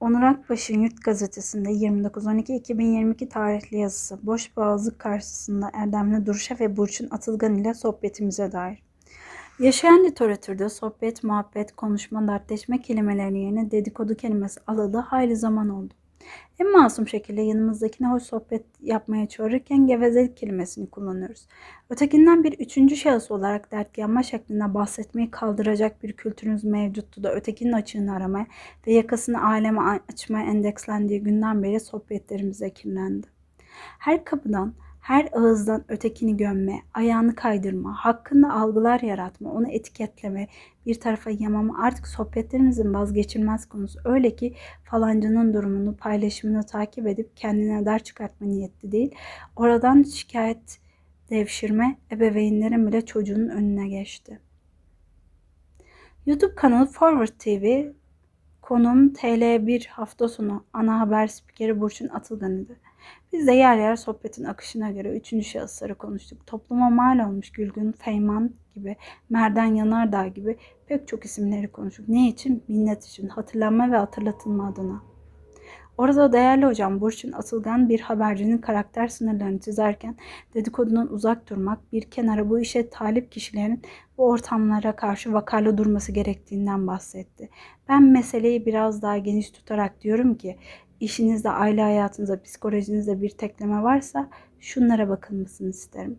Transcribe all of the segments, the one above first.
Onur Akbaş'ın Yurt Gazetesi'nde 29.12.2022 tarihli yazısı Boş Boğazlık karşısında erdemli duruşa ve Burçin Atılgan ile sohbetimize dair. Yaşayan literatürde sohbet, muhabbet, konuşma, dertleşme kelimelerinin yerine dedikodu kelimesi alalı hayli zaman oldu. En masum şekilde yanımızdakine hoş sohbet yapmaya çağırırken gevezelik kelimesini kullanıyoruz. Ötekinden bir üçüncü şahıs olarak dert yanma şeklinde bahsetmeyi kaldıracak bir kültürümüz mevcuttu da ötekinin açığını aramaya ve yakasını aleme açmaya endekslendiği günden beri sohbetlerimize kirlendi. Her kapıdan, her ağızdan ötekini gömme, ayağını kaydırma, hakkında algılar yaratma, onu etiketleme, bir tarafa yamama artık sohbetlerimizin vazgeçilmez konusu. Öyle ki falancının durumunu, paylaşımını takip edip kendine dert çıkartma niyetli değil. Oradan şikayet devşirme ebeveynlerin bile çocuğunun önüne geçti. YouTube kanalı Forward TV Konum TL1 hafta sonu ana haber spikeri Burçin Atılgan idi. Biz de yer yer sohbetin akışına göre üçüncü şahısları konuştuk. Topluma mal olmuş Gülgün Feyman gibi, Merdan Yanardağ gibi pek çok isimleri konuştuk. Ne için? Minnet için, hatırlanma ve hatırlatılma adına. Orada değerli hocam Burçin Atılgan bir habercinin karakter sınırlarını çizerken dedikodudan uzak durmak, bir kenara bu işe talip kişilerin bu ortamlara karşı vakarlı durması gerektiğinden bahsetti. Ben meseleyi biraz daha geniş tutarak diyorum ki işinizde, aile hayatınızda, psikolojinizde bir tekleme varsa şunlara bakılmasını isterim.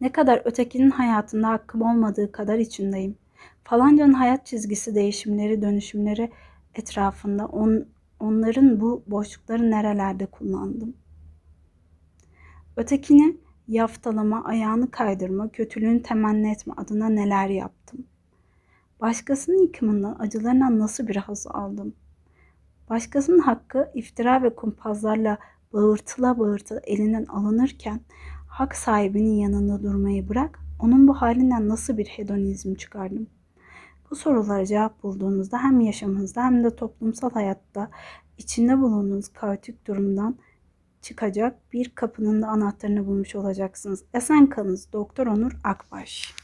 Ne kadar ötekinin hayatında hakkım olmadığı kadar içindeyim. Falancanın hayat çizgisi, değişimleri, dönüşümleri etrafında on, onların bu boşlukları nerelerde kullandım? Ötekini yaftalama, ayağını kaydırma, kötülüğünü temenni etme adına neler yaptım? Başkasının yıkımından, acılarından nasıl bir haz aldım? Başkasının hakkı iftira ve kumpazlarla bağırtıla bağırtıla elinden alınırken hak sahibinin yanında durmayı bırak, onun bu halinden nasıl bir hedonizm çıkardım? Bu sorulara cevap bulduğunuzda hem yaşamınızda hem de toplumsal hayatta içinde bulunduğunuz kaotik durumdan çıkacak bir kapının da anahtarını bulmuş olacaksınız. Esen kalınız Doktor Onur Akbaş.